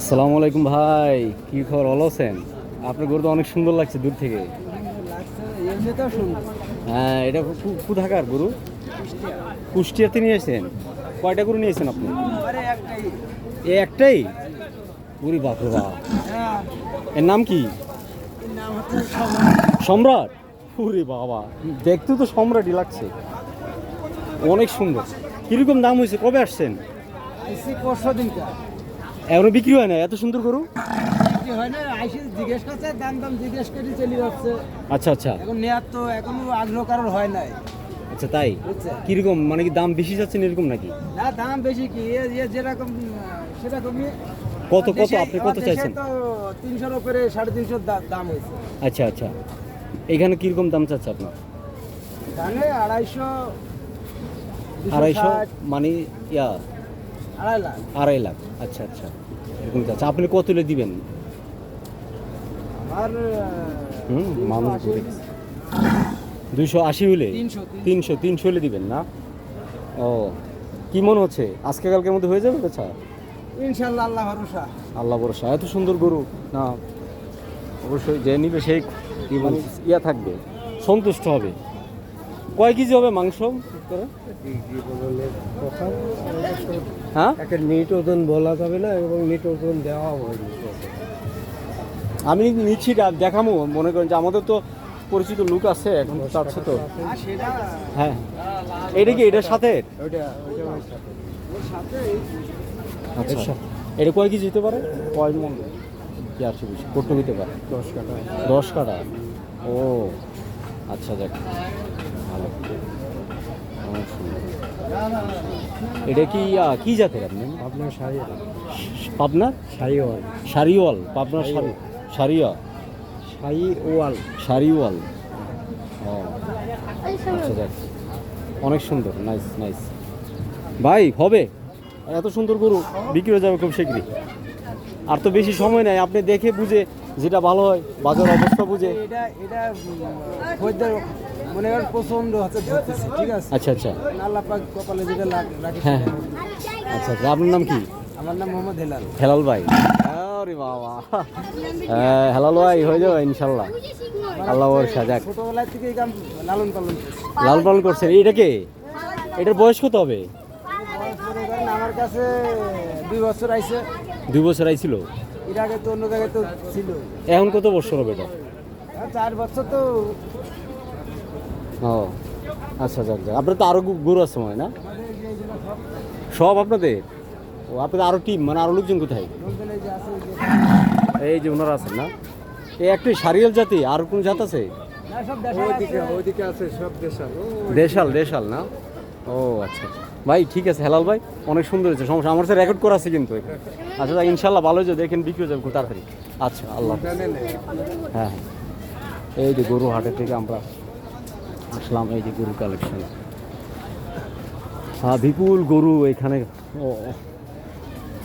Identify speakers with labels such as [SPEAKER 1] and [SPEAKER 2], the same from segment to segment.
[SPEAKER 1] আসসালামু আলাইকুম ভাই, কি খবর? ভালো আছেন? আপনার গরু তো অনেক সুন্দর লাগছে দূর থেকে। হ্যাঁ এটা কোথাকার গরু? কুষ্টিয়াতে নিয়ে এসেছেন কয়টা গরু নিয়েছেন আপনি? এ একটাই? পুরি বাপরে বাপ। এর নাম কি? সম্রাট? পুরি বাবা, দেখতে তো সম্রাটই লাগছে। অনেক সুন্দর। কীরকম দাম হয়েছে? কবে আসছেন?
[SPEAKER 2] দিনটা।
[SPEAKER 1] এখনও বিক্রি হয় না? এত সুন্দর গরু?
[SPEAKER 2] হয় না আইসি জিজ্ঞেস করছে দাম দাম জিজ্ঞেস করে চলে যাচ্ছে।
[SPEAKER 1] আচ্ছা আচ্ছা।
[SPEAKER 2] এখন তো এখনও আগ্রহ কারোর হয় নাই।
[SPEAKER 1] আচ্ছা তাই? কীরকম? মানে কি দাম বেশি যাচ্ছেন এরকম নাকি?
[SPEAKER 2] না দাম বেশি কি? যেরকম সেরকমই।
[SPEAKER 1] কত কত আপনি কত চাইছেন?
[SPEAKER 2] তিনশোর উপরে সাড়ে তিনশোর দাম হয়েছে।
[SPEAKER 1] আচ্ছা আচ্ছা। এখানে কীরকম দাম চাচ্ছে আপনার?
[SPEAKER 2] ধানে আড়াইশো
[SPEAKER 1] আড়াইশো মানে ইয়া?
[SPEAKER 2] আড়াই লাখ।
[SPEAKER 1] আড়াই লাখ। আচ্ছা আচ্ছা। এরকম চাচ্ছে আপনি কত হলে দিবেন?
[SPEAKER 2] আর
[SPEAKER 1] মানুষ দুইশো আশি হলে
[SPEAKER 2] তিনশো
[SPEAKER 1] তিনশো। হলে দিবেন না? ও কি মনে হচ্ছে? আজকে কালকের মধ্যে হয়ে যাবে বেচা?
[SPEAKER 2] ইনশাল্লাহ আল্লাহ ভরসা।
[SPEAKER 1] আল্লাহ ভরসা। এত সুন্দর গরু। না অবশ্যই যে নিবে সেই কি মানে ইয়া থাকবে। সন্তুষ্ট হবে। কয় কেজি হবে মাংস? করে? হ্যাঁ?
[SPEAKER 2] একটা নিট ওজন বলা যাবে না এবং নিট ওজন দেওয়া হয়নি।
[SPEAKER 1] আমি নিচ্ছি দেখামো মনে করেন যে আমাদের তো পরিচিত লোক আছে এখন চাচ্ছে তো। হ্যাঁ। এটা কি এটার সাথে? আচ্ছা। এটা কয় কেজি হতে পারে? কয় মন? কি আর বেশি কত হতে পারে।
[SPEAKER 2] দশ কাটা।
[SPEAKER 1] দশ কাটা? ও আচ্ছা দেখ। ভালো। অনেক সুন্দর। এটা কি আ, কি জাতের আপনি?
[SPEAKER 2] আপনার শাড়ি
[SPEAKER 1] পাবনার
[SPEAKER 2] শাড়িওয়াল
[SPEAKER 1] সারিওয়াল পাবনার
[SPEAKER 2] শাড়ি ওয়াল
[SPEAKER 1] সারিওয়াল ও আচ্ছা দেখ অনেক সুন্দর নাইস নাইস ভাই হবে। আর এত সুন্দর গরু বিক্রি হয়ে যাবে খুব শীঘ্রই। আর তো বেশি সময় নাই আপনি দেখে বুঝে যেটা ভালো হয় বাজার অবস্থা বুঝে।
[SPEAKER 2] এটা মনে করেন পছন্দ হচ্ছে ধরতেছে ঠিক আছে?
[SPEAKER 1] আচ্ছা আচ্ছা।
[SPEAKER 2] আল্লাহ পাক কপালে যেটা লাগ- রাখে
[SPEAKER 1] হ্যাঁ হ্যাঁ। আচ্ছা আচ্ছা আপনার নাম কি?
[SPEAKER 2] আমার নাম মোহাম্মদ হেলাল।
[SPEAKER 1] হেলাল ভাই। আরে বাবা। হেলাল ভাই হয়ে যাবে ইনশাল্লাহ। আল্লাহ ভরসা যাক।
[SPEAKER 2] ছোটবেলা থেকে এই কাম লালন পালন করছি।
[SPEAKER 1] লাল পালন করছেন এইটাকে এটার বয়স কত হবে?
[SPEAKER 2] মনে আমার কাছে দুই বছর আইছে।
[SPEAKER 1] দুই বছর আইছিল?
[SPEAKER 2] এর আগে তো অন্য জায়গায় তো ছিল।
[SPEAKER 1] এখন কত বছর হবে এটা?
[SPEAKER 2] চার বছর তো
[SPEAKER 1] ও আচ্ছা যাক যাক। আপনার তো আরও গু- গরু আছে মনে না?
[SPEAKER 2] সব
[SPEAKER 1] আপনাদের? ও, আপনাদের আরও টিম মানে আরও লোকজন কোথায়? এই যে ওনারা আছেন না? এই একটাই সারিয়াল জাতি, আর কোন জাত আছে?
[SPEAKER 3] দেশাল
[SPEAKER 1] দেশাল না? ও আচ্ছা। ভাই, ঠিক আছে, হেলাল ভাই, অনেক সুন্দর হয়েছে, সমস্যা। আমার সাথে রেকর্ড করা আছে কিন্তু। আচ্ছা ইনশাল্লাহ ভালো হয়েছে, দেখেন, বিক্রি যাবে খুব তাড়াতাড়ি। আচ্ছা আল্লাহ হ্যাঁ হ্যাঁ। এই যে গরু হাটের থেকে আমরা আসলাম এই যে গরু কালেকশন হ্যাঁ বিপুল গরু এখানে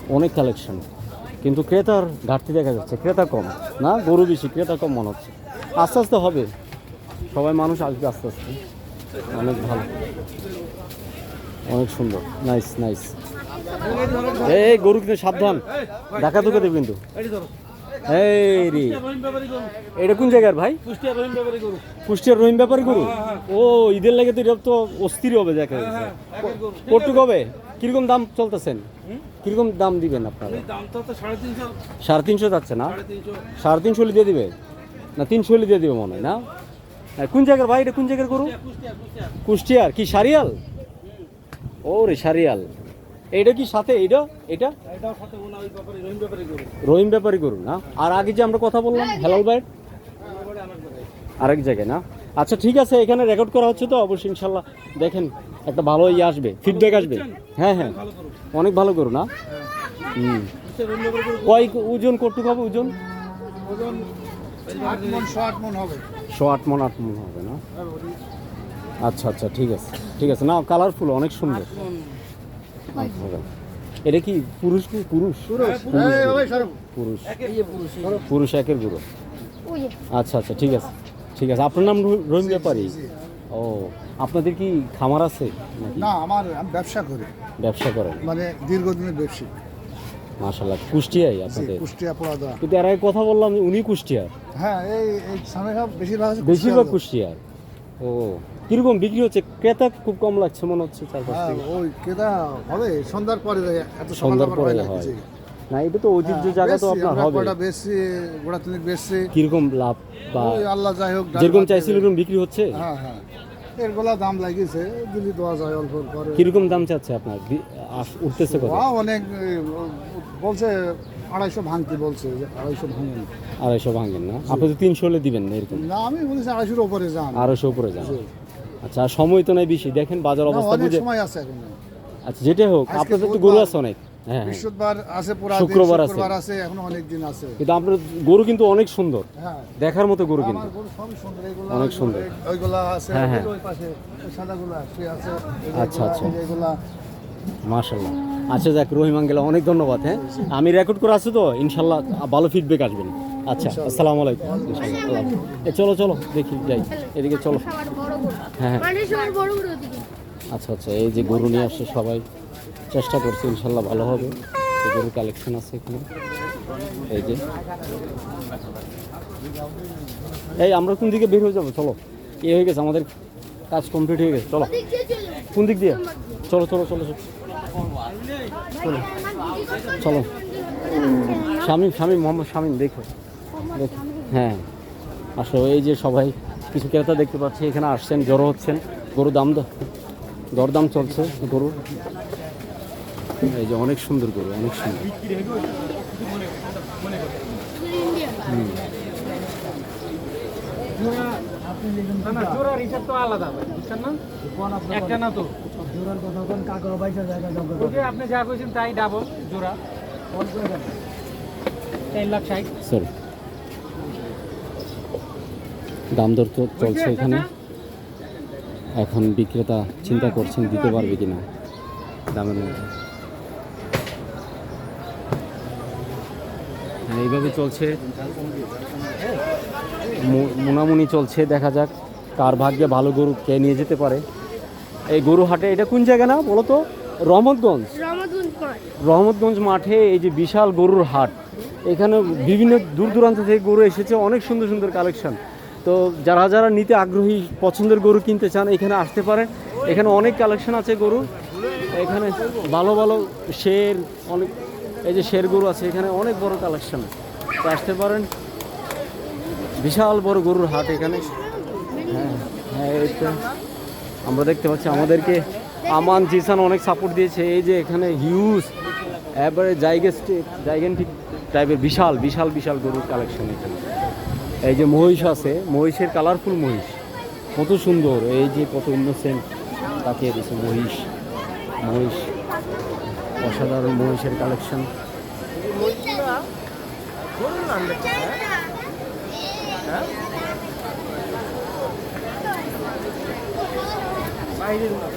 [SPEAKER 1] অনেক কালেকশন কিন্তু ক্রেতার ঘাটতি দেখা যাচ্ছে ক্রেতা কম না গরু বেশি ক্রেতা কম মনে হচ্ছে আস্তে আস্তে হবে সবাই মানুষ আসবে আস্তে আস্তে অনেক ভালো অনেক সুন্দর নাইস নাইস এই গরু কিন্তু সাবধান দেখা দেবে কিন্তু এই রে। এটা কোন জায়গার ভাই? কুষ্টিয়ার রহিম ব্যাপারী গরু। ও ঈদের লাগে তো এটা তো অস্থির হবে দেখা যাচ্ছে। কটু কবে? কীরকম দাম চলতেছেন? কীরকম দাম দিবেন আপনারা?
[SPEAKER 3] সাড়ে তিনশো।
[SPEAKER 1] যাচ্ছে না?
[SPEAKER 3] সাড়ে তিনশো।
[SPEAKER 1] দিয়ে দিবে? না তিনশো দিয়ে দিবে মনে হয় না? হ্যাঁ, কোন জায়গার ভাই? এটা কোন জায়গার গরু? কুষ্টিয়ার কি সারিয়াল? ও রে সারিয়াল। এইটা কি সাথে? এটা
[SPEAKER 3] ব্যাপারে রহিম ব্যাপারে গরু।
[SPEAKER 1] না? আর আগে যে আমরা কথা বললাম হেলাল ভাই আরেক জায়গায়। না? আচ্ছা ঠিক আছে এখানে রেকর্ড করা হচ্ছে তো? অবশ্যই ইনশাল্লাহ। দেখেন একটা ভালো ইয়ে আসবে ফিডব্যাক আসবে। হ্যাঁ হ্যাঁ। অনেক ভালো করু না? হুম।
[SPEAKER 3] গরু
[SPEAKER 1] কয় ওজন কটুক হবে ওজন?
[SPEAKER 3] আট মন আট মন হবে।
[SPEAKER 1] শো আট মন আট মন হবে না? আচ্ছা আচ্ছা ঠিক আছে। ঠিক আছে না কালারফুল অনেক সুন্দর। আচ্ছা, এটা কি পুরুষ কি? পুরুষ? পুরুষ।
[SPEAKER 2] পুরুষ।
[SPEAKER 1] পুরুষ। একের গুরু আচ্ছা আচ্ছা ঠিক আছে। ঠিক আছে আপনার নাম রহি- রহিম ব্যাপারী? ও আপনাদের কি খামার আছে
[SPEAKER 3] না আমার ব্যবসা করি।
[SPEAKER 1] ব্যবসা করেন?
[SPEAKER 3] মানে দীর্ঘদিনের ব্যবসা।
[SPEAKER 1] মাশাল্লাহ কুষ্টিয়াই আপনাদের?
[SPEAKER 3] কুষ্টিয়া পোড়াদা
[SPEAKER 1] কিন্তু এর আগে কথা বললাম উনি কুষ্টিয়ার।
[SPEAKER 3] হ্যাঁ এই বেশিরভাগ আছে
[SPEAKER 1] বেশিরভাগ
[SPEAKER 3] কুষ্টিয়ার।
[SPEAKER 1] ও কীরকম বিক্রি হচ্ছে? ক্রেতা খুব কম লাগছে মনে হচ্ছে চারপাশ
[SPEAKER 3] হ্যাঁ
[SPEAKER 1] থেকে।
[SPEAKER 3] ওই কেদা হবে সন্ধ্যার পরে এত
[SPEAKER 1] সন্ধ্যার পরে
[SPEAKER 3] হয় না
[SPEAKER 1] এটা তো ঐতিহ্য
[SPEAKER 3] হ্যাঁ,
[SPEAKER 1] জায়গা তো আপনার হবে।
[SPEAKER 3] কয়টা বেশি গোড়া তিনিক বেশি।
[SPEAKER 1] কীরকম লাভ বা
[SPEAKER 3] ওই আল্লাহ যাই হোক
[SPEAKER 1] যেরকম চাইছিল এরকম বিক্রি হচ্ছে?
[SPEAKER 3] হ্যাঁ হ্যাঁ। এর এরগুলা দাম লাগিয়েছে যদি দেওয়া যায় অল্প করে।
[SPEAKER 1] কীরকম দাম চাচ্ছে আপনার? উঠতেছে কত?
[SPEAKER 3] অনেক বলছে আড়াইশো ভাঙতি বলছে যে আড়াইশো ভাঙেন।
[SPEAKER 1] আড়াইশো ভাঙেন না? আপনি তো তিনশো হলে দিবেন না এরকম?
[SPEAKER 3] না আমি বলেছি আড়াইশোর উপরে যান।
[SPEAKER 1] আড়াইশো উপরে যান। আচ্ছা সময় তো নাই বেশি। দেখেন বাজার অবস্থা বুঝে
[SPEAKER 3] সময় আছে এখন।
[SPEAKER 1] আচ্ছা যেটা হোক
[SPEAKER 3] আপনার
[SPEAKER 1] আপনাদের তো গরু আছে অনেক। হ্যাঁ হ্যাঁ।
[SPEAKER 3] বৃহস্পতিবার আছে পুরা
[SPEAKER 1] শুক্রবার আছে।
[SPEAKER 3] এখন অনেক দিন আছে।
[SPEAKER 1] কিন্তু আপনার গরু কিন্তু অনেক সুন্দর।
[SPEAKER 3] হ্যাঁ।
[SPEAKER 1] দেখার মতো গরু কিন্তু।
[SPEAKER 3] আমার গরু সব সুন্দর এগুলো
[SPEAKER 1] অনেক সুন্দর।
[SPEAKER 3] ওইগুলা আছে
[SPEAKER 1] হ্যাঁ, হ্যাঁ।
[SPEAKER 3] ওই পাশে সাদাগুলা আছে
[SPEAKER 1] আচ্ছা, আচ্ছা।
[SPEAKER 3] এগুলা।
[SPEAKER 1] মাশাল্লাহ আচ্ছা যাক রহিম আঙ্গেলা অনেক ধন্যবাদ হ্যাঁ? আমি রেকর্ড করে আছি তো ইনশাল্লাহ ভালো ফিডব্যাক আসবেন আচ্ছা আসসালামু আলাইকুম। ইনশাল্লাহ চলো চলো দেখি যাই। এদিকে চলো। হ্যাঁ হ্যাঁ।
[SPEAKER 4] মানে
[SPEAKER 1] আচ্ছা আচ্ছা এই যে গরু নিয়ে আসছে সবাই চেষ্টা করছে ইনশাল্লাহ ভালো হবে। গরুর কালেকশন আছে এখানে। এই যে। এই আমরা কোন দিকে বের হয়ে যাব? চলো। এ হয়ে গেছে আমাদের কাজ কমপ্লিট হয়ে গেছে। চলো। কোন দিক দিয়ে? চলো চলো চলো চলো। চলো। চলো শামীম শামীম মোহাম্মদ শামীম দেখো। হ্যাঁ। আসো এই যে সবাই কিছু ক্রেতা দেখতে পাচ্ছি এখানে আসছেন জড়ো হচ্ছেন। গরু দাম দ- দরদাম চলছে গরু এই যে অনেক সুন্দর গরু অনেক সুন্দর। হুম।
[SPEAKER 2] একটা না তো। জোড়ার কথা কোন কাকর বাইশা জায়গা জঙ্গল আপনি যা কইছেন তাই ডাবল জোড়া। তিন লাখ ষাট।
[SPEAKER 1] সরি দাম দর তো চলছে এখানে। এখন বিক্রেতা চিন্তা করছেন দিতে পারবে কিনা। দামের মধ্যে। হ্যাঁ, এইভাবে চলছে। মুনামুনি চলছে দেখা যাক। কার ভাগ্যে ভালো গরু কে নিয়ে যেতে পারে। এই গরু হাটে এটা কোন জায়গা না বলো তো? রহমতগঞ্জ।
[SPEAKER 4] রহমতগঞ্জ।
[SPEAKER 1] মাঠে এই যে বিশাল গরুর হাট এখানে বিভিন্ন দূর দূরান্ত থেকে গরু এসেছে অনেক সুন্দর সুন্দর কালেকশন। তো যারা যারা নিতে আগ্রহী পছন্দের গরু কিনতে চান এখানে আসতে পারেন। এখানে অনেক কালেকশন আছে গরু। এখানে ভালো ভালো শের অনেক এই যে শের গরু আছে এখানে অনেক বড় কালেকশন। তো আসতে পারেন। বিশাল বড় গরুর হাট এখানে। হ্যাঁ হ্যাঁ আমরা দেখতে পাচ্ছি আমাদেরকে আমান, জিসান অনেক সাপোর্ট দিয়েছে। এই যে এখানে হিউজ এবারে জায়গেস্টিক জায়গেন্টিক টাইপের বিশাল বিশাল বিশাল গরুর কালেকশন এখানে। এই যে মহিষ আছে, মহিষের কালারফুল মহিষ। কত সুন্দর, এই যে কত ইনোসেন্ট তাকিয়ে দিয়েছে মহিষ মহিষ। অসাধারণ মহিষের কালেকশন
[SPEAKER 2] I didn't know.